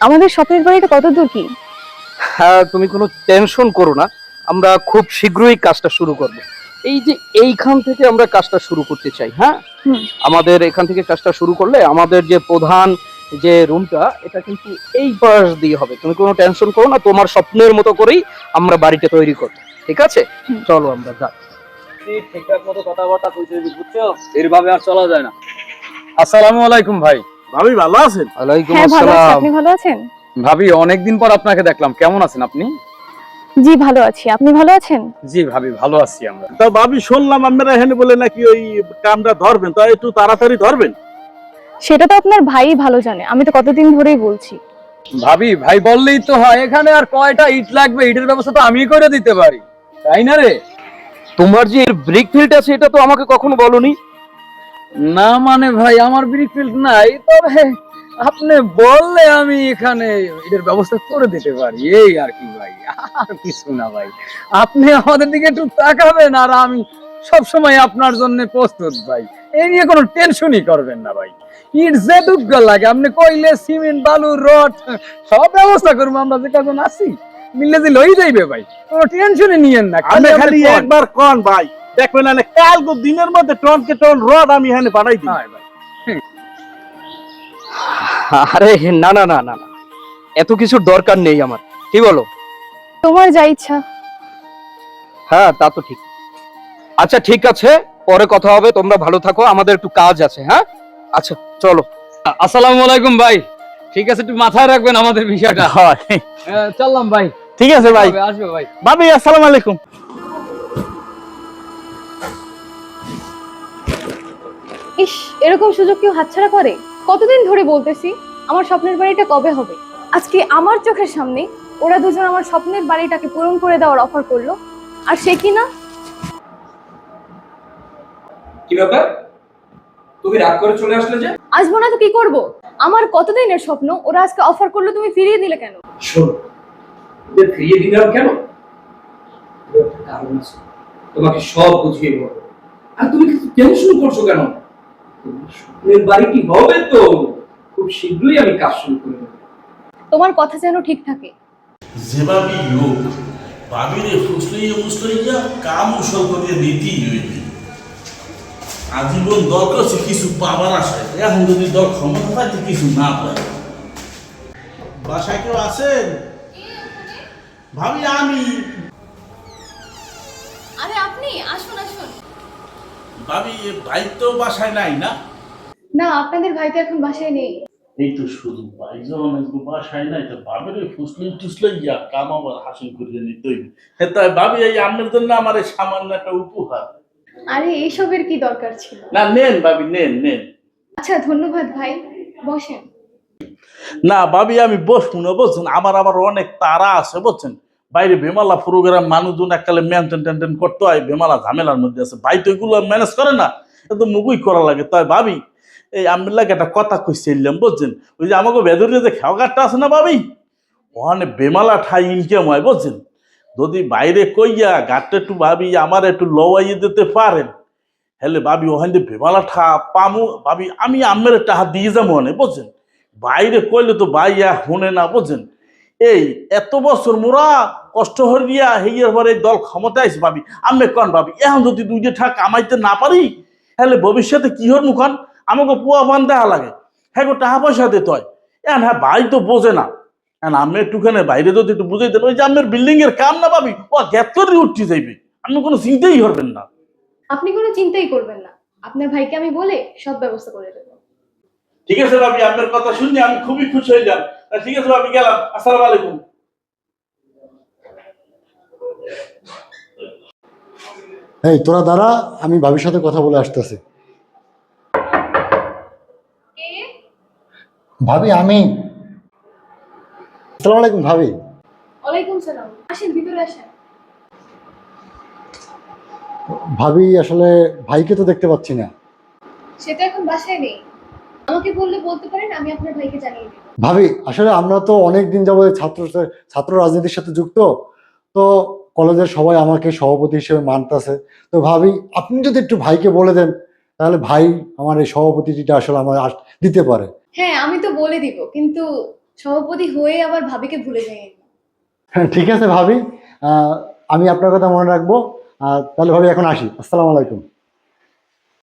আমাদের স্বপ্নের বাড়িটা কত দূর কি? হ্যাঁ তুমি কোনো টেনশন করো না। আমরা খুব শীঘ্রই কাজটা শুরু করব। এই যে এইখান থেকে আমরা কাজটা শুরু করতে চাই হ্যাঁ? আমাদের এখান থেকে কাজটা শুরু করলে আমাদের যে প্রধান যে রুমটা এটা কিন্তু এই পাশ দিয়ে হবে। তুমি কোনো টেনশন করো না তোমার স্বপ্নের মতো করেই আমরা বাড়িটা তৈরি করব। ঠিক আছে? চলো আমরা যাই। ঠিকঠাক মতো কথাবার্তা কইতে বুঝছ? এরভাবে আর চলা যায় না। আসসালামু আলাইকুম ভাই। ভাবি ভালো আছেন? ওয়ালাইকুম হ্যাঁ ভালো আছি। আসসালাম। আপনি ভালো আছেন? ভাবি অনেকদিন পর আপনাকে দেখলাম। কেমন আছেন আপনি? জি ভালো আছি। আপনি ভালো আছেন? জি ভাবি ভালো আছি আমরা। তা ভাবি শুনলাম আপনারা এখানে বলে নাকি ওই কামটা ধরবেন। তা একটু তাড়াতাড়ি ধরবেন? সেটা তো আপনার ভাই ভালো জানে। আমি তো কতদিন ধরেই বলছি। ভাবি ভাই বললেই তো হয় এখানে আর কয়টা ইট লাগবে? ইটের ব্যবস্থা তো আমি করে দিতে পারি। তাই না রে? তোমার যে ব্রিক ফিল্ড আছে এটা তো আমাকে কখনো বলনি। না মানে ভাই আমার ব্রিক ফিল্ড নাই তবে আপনি বললে আমি এখানে এটার ব্যবস্থা করে দিতে পারি। এই আর কি ভাই আর কিছু না ভাই। আপনি আমাদের দিকে একটু তাকাবেন আর আমি সব সময় আপনার জন্য প্রস্তুত ভাই। এই নিয়ে কোনো টেনশনই করবেন না ভাই। ইট যে দুঃখ লাগে আপনি কইলে সিমেন্ট বালু রড সব ব্যবস্থা করব আমরা যে কজন আছি মিললে দিলে হয়ে যাইবে ভাই কোনো টেনশনই নিয়েন না। আপনি খালি একবার কন ভাই। দেখবেন না কালকে দিনের মধ্যে টনকে টন রড আমি এখানে পাঠাই দিই। হ্যাঁ ভাই। আরে না না না না না। এত কিছুর দরকার নেই আমার। কি বলো? তোমার যা ইচ্ছা। হ্যাঁ তা তো ঠিক। আচ্ছা ঠিক আছে। পরে কথা হবে তোমরা ভালো থাকো আমাদের একটু কাজ আছে হ্যাঁ? আচ্ছা চলো। আসসালামু আলাইকুম ভাই। ঠিক আছে একটু মাথায় রাখবেন আমাদের বিষয়টা। হয়। চললাম ভাই। ঠিক আছে ভাই। আসবে ভাই। ভাবি আসসালামু আলাইকুম। ইস এরকম সুযোগ কেউ হাতছাড়া করে? কতদিন ধরে বলতেছি আমার স্বপ্নের বাড়িটা কবে হবে? আজকে আমার চোখের সামনে ওরা দুজন আমার স্বপ্নের বাড়িটাকে পূরণ করে দেওয়ার অফার করল আর সে কিনা কি ব্যাপার? তুমি রাগ করে চলে আসলে যে? আসব না তো কি করব? আমার কতদিনের স্বপ্ন? ওরা আজকে অফার করল তুমি ফিরিয়ে দিলে কেন? শোনো ফিরিয়ে দিলাম কেন? কারণ আছে। তোমাকে সব বুঝিয়ে বলব। আর তুমি কিছু টেনশন করছ কেন? স্বপ্নের বাড়িটি হবে তো? খুব শীঘ্রই আমি কাজ শুরু করে তোমার কথা যেন ঠিক থাকে। যেভাবে লোক বাবিরে ফুসলাইয়া মুসলাইয়া কাম করিয়া নীতি হইবে। আজীবন দরকার আছে কিছু পাবার আশায়। এখন যদি দর ক্ষমতা পাইতে কিছু না পায়। বাসায় কেউ আছেন? ভাবি আমি। আরে আপনি আসুন আসুন। ভাবি ভাই তো বাসায় নাই না? না আপনাদের ভাই তো এখন বাসায় নেই। এই তো শুধু ভাই যখন একটু বাসায় নাই তো বাবিরে ফুসলাই টুসলাইয়া কাম আবার হাসিল করিয়া নিতে হইবে। হ্যাঁ তাই ভাবি এই আপনার জন্য আমার এই সামান্য একটা উপহার। আরে এইসবের কি দরকার ছিল? না নেন ভাবি নেন নেন। আচ্ছা ধন্যবাদ ভাই। বসেন। না ভাবি আমি বসবো না বুঝছেন? আমার আবার অনেক তারা আছে বুঝছেন? বাইরে বেমালা প্রোগ্রাম মানুষজন এককালে মেনটেন টেনটেন করতে হয় বেমালা ঝামেলার মধ্যে আছে। ভাই, তো এগুলো ম্যানেজ করে না। এত মুগুই করা লাগে। তাই ভাবি, এই আমি লাগে একটা কথা কইছিলাম বুঝছেন? ওই যে আমাকে বেদরিয়া যে খেয়াঘাটটা আছে না ভাবি? ওখানে বেমালা ঠাই ইনকাম হয় বুঝছেন? যদি বাইরে কইয়া গাটটা একটু ভাবি, আমার একটু লওয়াইয়ে দিতে পারেন হেলে ভাবি ওখান দিয়ে বেমালা ঠা পামু। ভাবি, আমি আমের টাহা দিয়ে যাব অনেক বুঝছেন? বাইরে কইলে তো ভাইয়া শুনে না, বুঝছেন? এই, এত বছর মোরা কষ্ট হরিয়া হেইয়ার পরে দল ক্ষমতা আইস ভাবি। আমি কন ভাবি? এখন যদি দুই যে ঠাক কামাইতে না পারি, তাহলে ভবিষ্যতে কি হর মুখান আমাকে পুয়া বান দেখা লাগে। হ্যাঁ গো টাকা পয়সা দিতে হয়। এখন হ্যাঁ ভাই তো বোঝে না। এখন আমি একটুখানে বাইরে যদি একটু বুঝাই দেন ওই যে আমার বিল্ডিং এর কাম না পাবি ও গ্যাত করে উঠতে যাইবে। আমি কোনো চিন্তাই করবেন না। আপনি কোনো চিন্তাই করবেন না। আপনার ভাইকে আমি বলে সব ব্যবস্থা করে দেবো। ঠিক আছে ভাবি আপনার কথা শুনে আমি খুবই খুশি হইলাম তা ঠিক আছে ভাবি গেলাম। আসসালামু আলাইকুম। এই তোরা দাঁড়া আমি ভাবির সাথে কথা বলে আসতেছি। ভাবি আমি। আসসালামু আলাইকুম ভাবি। ওয়ালাইকুম সালাম। আসেন ভিতরে আসেন। ভাবি আসলে ভাইকে তো দেখতে পাচ্ছি না। সেটা এখন বাসায় নেই। আমাকে বললে বলতে পারেন আমি আপনার ভাইকে জানিয়ে দেবো। ভাবি আসলে আমরা তো অনেক দিন যাব ছাত্র ছাত্র রাজনীতির সাথে যুক্ত তো কলেজের সবাই আমাকে সভাপতি হিসেবে মানতেছে। তো ভাবি আপনি যদি একটু ভাইকে বলে দেন তাহলে ভাই আমার এই সভাপতিটা আসলে আমার দিতে পারে। হ্যাঁ আমি তো বলে দিব কিন্তু সভাপতি হয়ে আবার ভাবিকে ভুলে যাই। হ্যাঁ, ঠিক আছে ভাবি। আহ, আমি আপনার কথা মনে রাখব। তাহলে ভাবি এখন আসি। আসসালামু আলাইকুম।